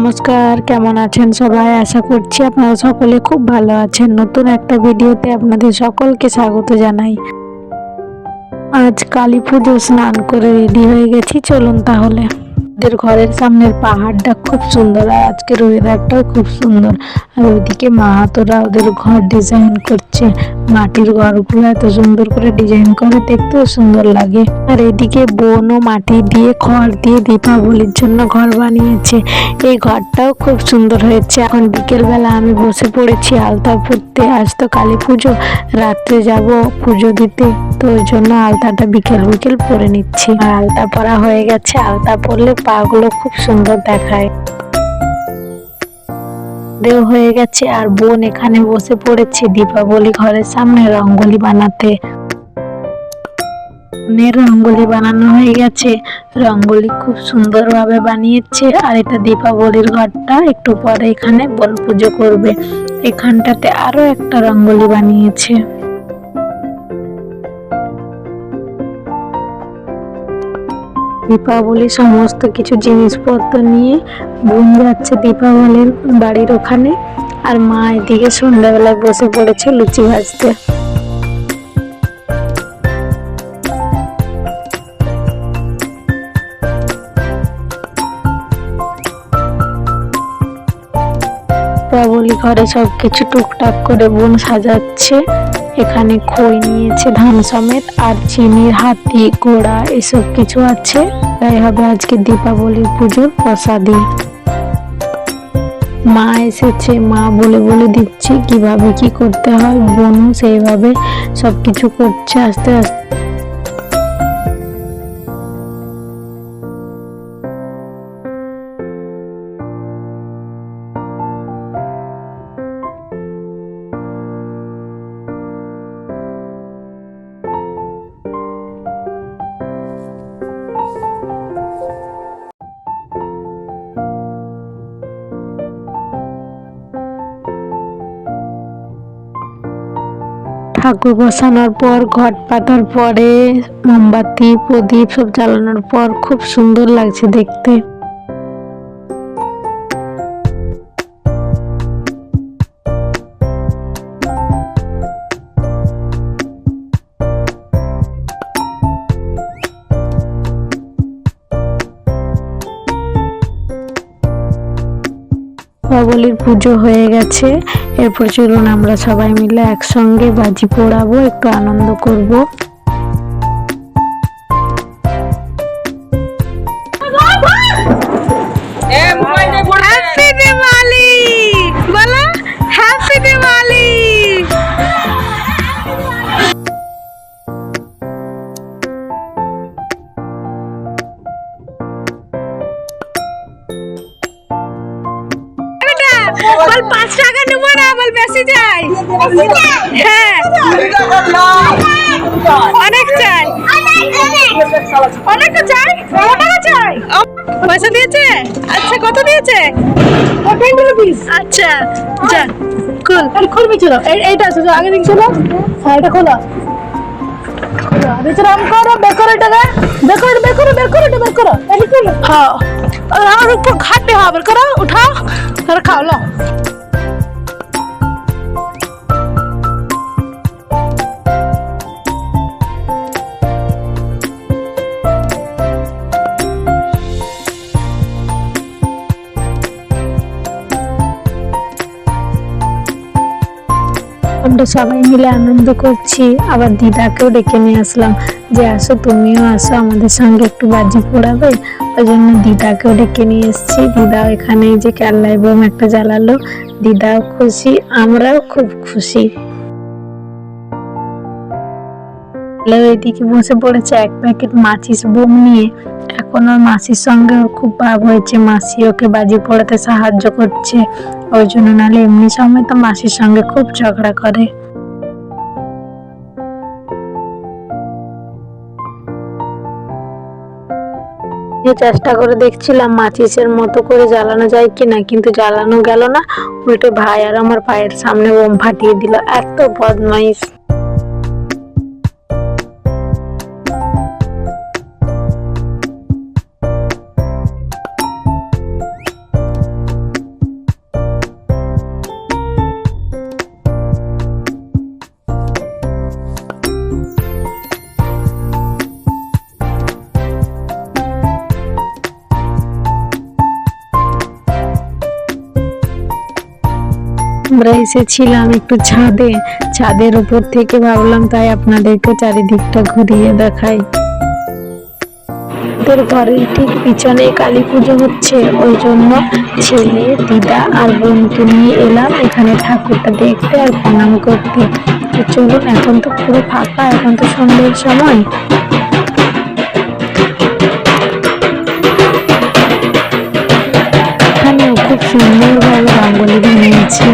নমস্কার, কেমন আছেন সবাই? আশা করছি আপনারা সকলে খুব ভালো আছেন। নতুন একটা ভিডিওতে আপনাদের সকলকে স্বাগত জানাই। আজ কালী পুজো স্নান করে রেডি হয়ে গেছি, চলুন তাহলে। ওদের ঘরের সামনের পাহাড়টা খুব সুন্দর আর আজকের ওয়েদারটাও খুব সুন্দর। আর ওইদিকে মাহাতোরা ওদের ঘর ডিজাইন করছে। মাটির ঘরগুলো এত সুন্দর করে ডিজাইন করে, দেখতেও সুন্দর লাগে। আর এদিকে বোনও মাটি দিয়ে, খড় দিয়ে দীপাবলির জন্য ঘর বানিয়েছে। এই ঘরটাও খুব সুন্দর হয়েছে। এখন বিকেল বেলা আমি বসে পড়েছি আলতা পড়তে আজ তো কালী পুজো, রাত্রে যাব পুজো দিতে। তো ওই জন্য আলতাটা বিকেল বিকেল পরে নিচ্ছি। আর আলতা পরা হয়ে গেছে। আলতা পরলে পা গুলো খুব সুন্দর দেখায়। দেও হয়ে গেছে আর বোন এখানে বসে পড়েছে দীপাবলি ঘরের সামনে রঙ্গোলি বানাতে। বোনের রঙ্গোলি বানানো হয়ে গেছে। রঙ্গোলি খুব সুন্দরভাবে বানিয়েছে আর এটা দীপাবলির ঘরটা একটু পরে এখানে বোন পুজো করবে। এখানটাতে আরও একটা রঙ্গোলি বানিয়েছে। দীপাবলি সমস্ত কিছু জিনিসপত্র নিয়ে বোন যাচ্ছে দীপাবলির বাড়ির ওখানে। আর মা এদিকে সন্ধ্যাবেলায় বসে পড়েছে লুচি ভাজতে। দীপাবলি ঘরে সব কিছু টুকটাক করে বোন সাজাচ্ছে। এখানে খই নিয়েছে, ধান সমেত, আর চিনির হাতি, ঘোড়া এসব কিছু আছে। তাই হবে আজকে দীপাবলির পুজোর প্রসাদী মা এসেছে, মা বলে বলে দিচ্ছে, কীভাবে কি করতে হয়, বোনও সেইভাবে সব কিছু করছে, আস্তে আস্তে ঠাকুর বসানোর পর, ঘট পাতার পরে, মোমবাতি, প্রদীপ সব জ্বালানোর পর, খুব সুন্দর লাগছে দেখতে। দীপাবলির পুজো হয়ে গেছে। এরপর চলুন আমরা সবাই মিলে একসঙ্গে বাজি পোড়াবো, একটু আনন্দ করব। অনেক চাই। অনেক চাই? টাকা চাই। পয়সা দিয়েছে? আচ্ছা কত দিয়েছে? আচ্ছা যা। খুল। খুলবি ছিল এইটা আছে আগে দিক ছিল হ্যাঁ এটা খোলা। বিশ্রাম করো বের করো এটাকে। বের করো বের করো করো এটা বের করো। এটা কি হ্যাঁ। আর উপর খাটে হ্যাঁ করো উঠাও। আর খাও লো আমরা সবাই মিলে আনন্দ করছি। আবার দিদাকেও ডেকে নিয়ে আসলাম যে, আসো, তুমিও আসো, আমাদের সঙ্গে একটু বাজি পোড়াবে। ওই জন্য দিদাকেও ডেকে নিয়ে এসেছি। দিদাও এখানে যে কেল্লাই বোম একটা জ্বালালো। দিদাও খুশি, আমরাও খুব খুশি। ওইদিকে বসে পড়েছে এক প্যাকেট মাচিস বোম নিয়ে। এখন ওর মাসির সঙ্গে খুব ভাব হয়েছে। মাসি ওকে বাজি পড়াতে সাহায্য করছে। ওই জন্য নাহলে এমনি সময় তো মাসির সঙ্গে খুব ঝগড়া করে। চেষ্টা করে দেখছিলাম মাচিসের মতো করে জ্বালানো যায় কি না কিন্তু জ্বালানো গেল না। উল্টে ভাই আর আমার পায়ের সামনে বোম ফাটিয়ে দিল। এত বদমাইশ। আমরা এসেছিলাম একটু ছাদে। ছাদের উপর থেকে ভাবলাম তাই আপনাদেরকে চারিদিকটা ঘুরিয়ে দেখাই। ওদের ঘরের ঠিক পিছনে কালী পুজো হচ্ছে। ওই জন্য ছেলে, দিদা আর বোনকে নিয়ে এলাম। এখানে ঠাকুরটা দেখতে আর প্রণাম করতে। চলুন, এখন তো পুরো ফাঁকা, এখন তো সন্ধ্যের সময়। এখানেও খুব সুন্দরভাবে রঙ্গলি বানিয়েছে।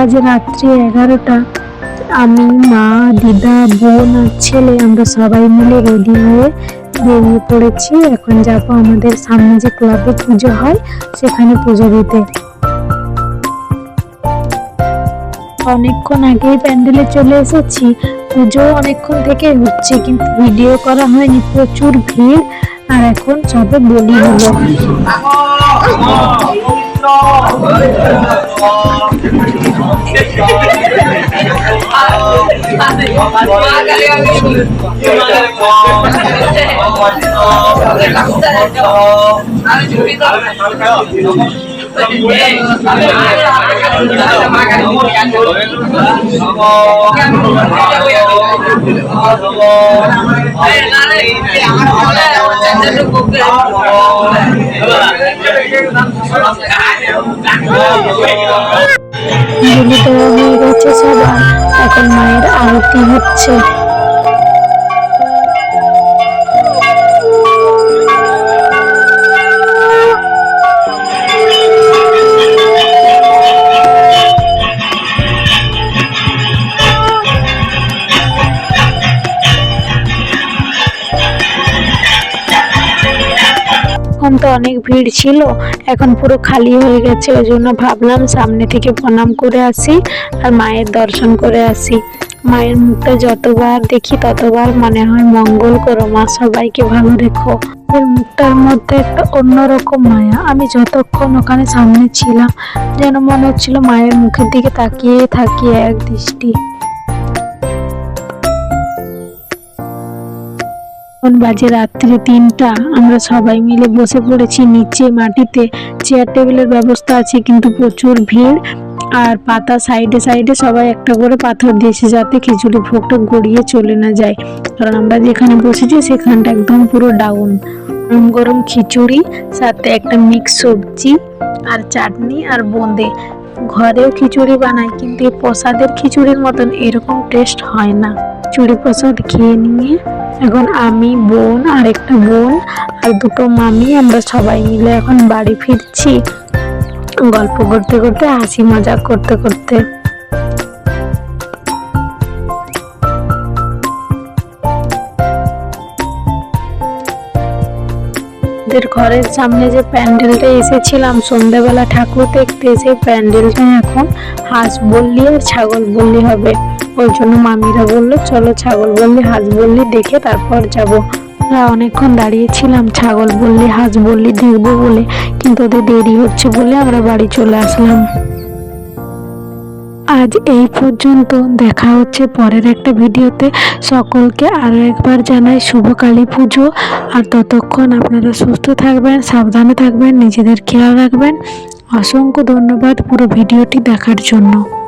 বাজে রাত্রি এগারোটা। আমি, মা, দিদা, বোন আর ছেলে আমরা সবাই মিলে রেডি হয়ে বেরিয়ে পড়েছি। এখন যাব আমাদের সামনে যে ক্লাবে পুজো হয়, সেখানে পুজো দিতে। অনেকক্ষণ আগেই প্যান্ডেলে চলে এসেছি। পুজো অনেকক্ষণ থেকে হচ্ছে, কিন্তু ভিডিও করা হয়নি, প্রচুর ভিড়। আর এখন সবে বলি হলো। 나는 조리 따라 দেওয়া হয়ে এখন মায়ের আরতি হচ্ছে। তো অনেক ভিড় ছিল, এখন পুরো খালি হয়ে গেছে, ওই জন্য ভাবলাম সামনে থেকে প্রণাম করে আসি আর মায়ের দর্শন করে আসি। মায়ের মুখটা যতবার দেখি ততবার মনে হয় মঙ্গল করো মা, সবাইকে ভালো রেখো। এর মুখটার মধ্যে একটা অন্যরকম মায়া। আমি যতক্ষণ ওখানে সামনে ছিলাম, যেন মনে হচ্ছিল মায়ের মুখের দিকে তাকিয়ে থাকি এক দৃষ্টি। এখন বাজে রাত্রি তিনটা। আমরা সবাই মিলে বসে পড়েছি নিচে মাটিতে। চেয়ার টেবিলের ব্যবস্থা আছে কিন্তু প্রচুর ভিড়। আর পাতা সাইডে সাইডে সবাই একটা করে পাথর দিয়েছে যাতে খিচুড়ি ভোগটা গড়িয়ে চলে না যায়। কারণ আমরা যেখানে বসেছি সেখানটা একদম পুরো ডাউন গরম গরম খিচুড়ি, সাথে একটা মিক্স সবজি আর চাটনি আর বোঁদে। ঘরেও খিচুড়ি বানাই কিন্তু এই প্রসাদের খিচুড়ির মতন এরকম টেস্ট হয় না। চুড়ি প্রসাদ খেয়ে নিয়ে এখন আমি বোন আর একটা বোন আর দুটো মামি, আমরা সবাই মিলে এখন বাড়ি ফিরছি। গল্প করতে করতে, হাসি মজা করতে করতে। ঘরের সামনে যে প্যান্ডেলটা এসেছিলাম সন্ধ্যাবেলা ঠাকুর দেখতে, সেই প্যান্ডেলটা এখন হাঁস বললি আর ছাগল বললি হবে। ওই জন্য মামিরা বলল, চলো ছাগল বললি, হাঁস বললি, দেখে তারপর যাব। আমরা অনেকক্ষণ দাঁড়িয়েছিলাম, ছাগল বললি, হাঁস বললি, দেখব বলে, কিন্তু ওদের দেরি হচ্ছে বলে আমরা বাড়ি চলে আসলাম। আজ এই পর্যন্ত, দেখা হচ্ছে পরের একটা ভিডিওতে। সকলকে আরও একবার জানাই শুভ কালী পুজো, আর ততক্ষণ আপনারা সুস্থ থাকবেন, সাবধানে থাকবেন, নিজেদের খেয়াল রাখবেন। অসংখ্য ধন্যবাদ পুরো ভিডিওটি দেখার জন্য।